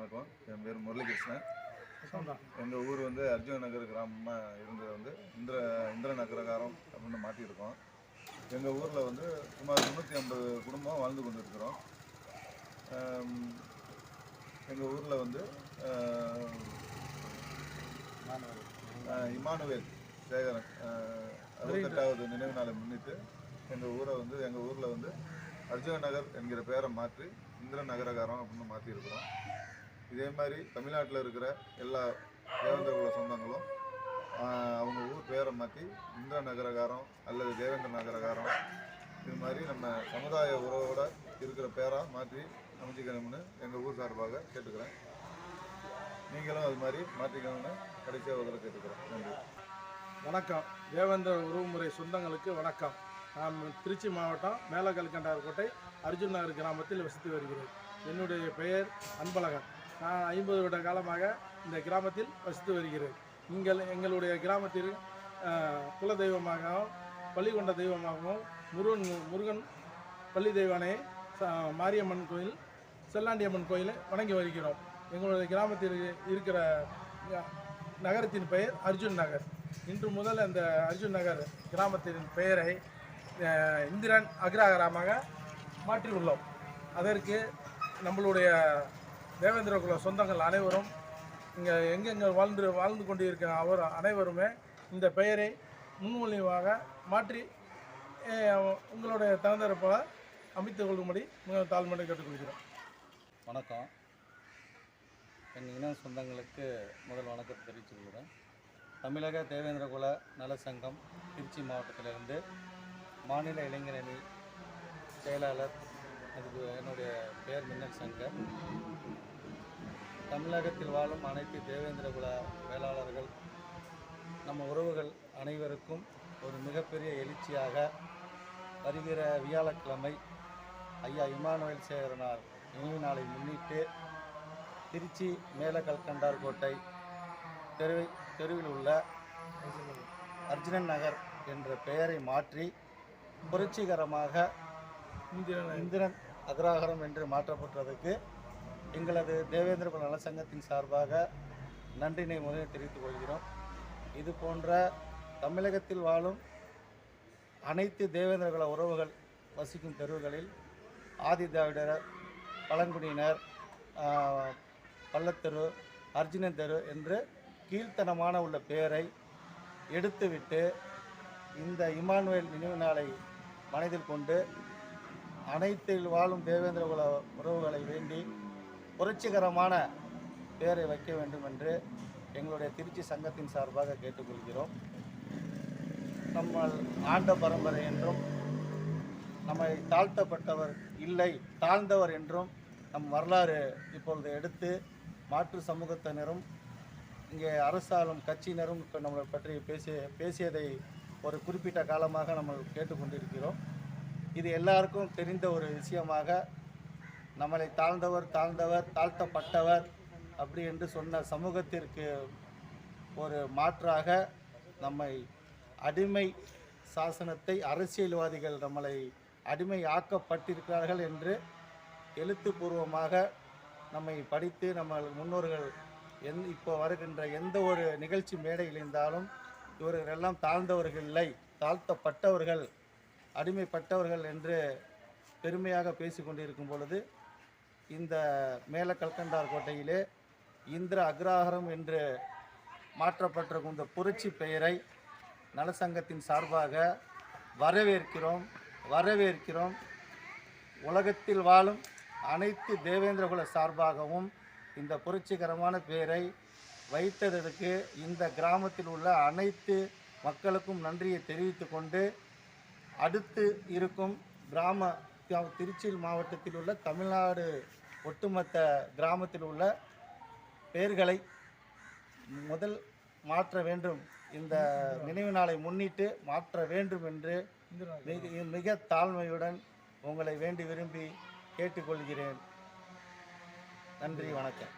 வணக்கம். என் பேர் முரளிகிருஷ்ணன். எங்கள் ஊர் வந்து அர்ஜுன நகர் கிராமமாக இருந்தது வந்து இந்திர இந்திர நகரகாரம் அப்படின்னு மாற்றியிருக்கோம் எங்கள் ஊரில் வந்து சுமார் முந்நூற்றி ஐம்பது குடும்பம் வாழ்ந்து கொண்டு இருக்கிறோம் எங்கள் ஊரில் வந்து இமானுவேல் சேகரன் அறுபத்தெட்டாவது நினைவு நாளை முன்னிட்டு எங்கள் ஊரை வந்து எங்கள் ஊரில் வந்து அர்ஜுன நகர் என்கிற பேரை மாற்றி இந்திர நகரகாரம் அப்படின்னு மாற்றிருக்கிறோம் இதே மாதிரி தமிழ்நாட்டில் இருக்கிற எல்லா தேவேந்திர குல சொந்தங்களும் அவங்க ஊர் பேரை மாற்றி இந்திர நகரகாரம் அல்லது தேவேந்திர நகரகாரம். இது மாதிரி நம்ம சமுதாய உறவோட இருக்கிற பேராக மாற்றி அமைச்சிக்கணும்னு எங்கள் ஊர் சார்பாக கேட்டுக்கிறேன். நீங்களும் அது மாதிரி மாற்றிக்கணும்னு கடைசியாக உதவ கேட்டுக்கிறேன். நன்றி. வணக்கம். தேவேந்திர உறவுமுறை சொந்தங்களுக்கு வணக்கம். நாம் திருச்சி மாவட்டம் மேலக்கல்கண்டார்கோட்டை அர்ஜுன் நகர் கிராமத்தில் வசித்து வருகிறேன். என்னுடைய பெயர் அன்பழகன். நான் ஐம்பது வருட காலமாக இந்த கிராமத்தில் வசித்து வருகிறேன். நீங்கள் எங்களுடைய கிராமத்தில் குல தெய்வமாகவும் பள்ளிகொண்ட தெய்வமாகவும் முருகன் முருகன் பள்ளி தெய்வானை மாரியம்மன் கோயில் செல்லாண்டியம்மன் கோயிலை வணங்கி வருகிறோம். எங்களுடைய கிராமத்தில் இருக்கிற நகரத்தின் பெயர் அர்ஜுன் நகர். இன்று முதல் அந்த அர்ஜுன் நகர் கிராமத்தின் பெயரை இந்திரன் அக்ரஹாரமாக மாற்றியுள்ளோம். அதற்கு நம்மளுடைய தேவேந்திர குல சொந்தங்கள் அனைவரும் இங்கே எங்கெங்கே வாழ்ந்து வாழ்ந்து கொண்டு இருக்க அவர் அனைவருமே இந்த பெயரை முன்மொழிவாக மாற்றி உங்களுடைய தகுந்தர அமைத்துக் கொள்ளும்படி மிக தாழ்மையை கேட்டுக்கொள்கிறோம். வணக்கம். என் இன சொந்தங்களுக்கு முதல் வணக்கத்தை தெரிவித்துக் கொள்கிறேன். தமிழக தேவேந்திர குல நல சங்கம் திருச்சி மாவட்டத்திலிருந்து மாநில இளைஞரணி செயலாளர் அதுக்கு என்னுடைய பெயர் மின்னல் சங்கர். தமிழகத்தில் வாழும் அனைத்து தேவேந்திர குல வேளாளர்கள் நம்ம உறவுகள் அனைவருக்கும் ஒரு மிகப்பெரிய எழுச்சியாக வருகிற வியாழக்கிழமை ஐயா இமானுவேல் சேகரனார் நினைவு நாளை முன்னிட்டு திருச்சி மேலக்கல்கண்டார் கோட்டை தெருவை தெருவில் உள்ள அர்ஜுனன் நகர் என்ற பெயரை மாற்றி புரட்சிகரமாக இந்திரன் இந்திரன் அக்ராகரம் என்று மாற்றப்பட்டதற்கு எங்களது தேவேந்திர குல சார்பாக நன்றினை முதலில் தெரிவித்துக் கொள்கிறோம். இது போன்ற தமிழகத்தில் வாழும் அனைத்து தேவேந்திர குல உறவுகள் வசிக்கும் தெருவுகளில் ஆதி திராவிடர் பழங்குடியினர் பள்ளத்தெரு அர்ஜுனன் தெரு என்று கீழ்த்தனமான உள்ள பெயரை எடுத்துவிட்டு இந்த இமானுவேல் நினைவு நாளை மனதில் கொண்டு அனைத்தில் வாழும் தேவேந்திர குல உறவுகளை வேண்டி புரட்சிகரமான பெயரை வைக்க வேண்டும் என்று எங்களுடைய திருச்சி சங்கத்தின் சார்பாக கேட்டுக்கொள்கிறோம். நம்ம ஆண்ட பரம்பரை என்றும் நம்மை தாழ்த்தப்பட்டவர் இல்லை தாழ்ந்தவர் என்றும் நம் வரலாறு இப்பொழுது எடுத்து மாற்று சமூகத்தினரும் இங்கே அரசாளும் கட்சியினரும் இப்போ நம்மளை பற்றி பேசிய பேசியதை ஒரு குறிப்பிட்ட காலமாக நம்ம கேட்டுக்கொண்டிருக்கிறோம். இது எல்லாருக்கும் தெரிந்த ஒரு விஷயமாக நம்மளை தாழ்ந்தவர் தாழ்ந்தவர் தாழ்த்தப்பட்டவர் அப்படி என்று சொன்ன சமூகத்திற்கு ஒரு மாற்றாக நம்மை அடிமை சாசனத்தை அரசியல்வாதிகள் நம்மளை அடிமை ஆக்கப்பட்டிருக்கிறார்கள் என்று எழுத்துப்பூர்வமாக நம்மை படித்து நம்ம முன்னோர்கள் எந் இப்போ வருகின்ற எந்த ஒரு நிகழ்ச்சி மேடையில் இருந்தாலும் இவர்கள் எல்லாம் தாழ்ந்தவர்கள் இல்லை தாழ்த்தப்பட்டவர்கள் அடிமைப்பட்டவர்கள் என்று பெருமையாக பேசி கொண்டிருக்கும் பொழுது இந்த மேல கல்கண்டார் கோட்டையிலே இந்திர அக்ராகரம் என்று மாற்றப்பட்டிருக்கும் இந்த புரட்சி பெயரை நலசங்கத்தின் சார்பாக வரவேற்கிறோம் வரவேற்கிறோம். உலகத்தில் வாழும் அனைத்து தேவேந்திரகுல சார்பாகவும் இந்த புரட்சிகரமான பெயரை வைத்ததற்கு இந்த கிராமத்தில் உள்ள அனைத்து மக்களுக்கும் நன்றியை தெரிவித்து கொண்டு அடுத்து இருக்கும் கிராம திருச்சி மாவட்டத்தில் உள்ள தமிழ்நாடு ஒட்டுமொத்த கிராமத்தில் உள்ள பெயர்களை முதல் மாற்ற வேண்டும். இந்த நினைவு நாளை முன்னிட்டு மாற்ற வேண்டும் என்று மிக மிக தாழ்மையுடன் உங்களை வேண்டி விரும்பி கேட்டுக்கொள்கிறேன். நன்றி வணக்கம்.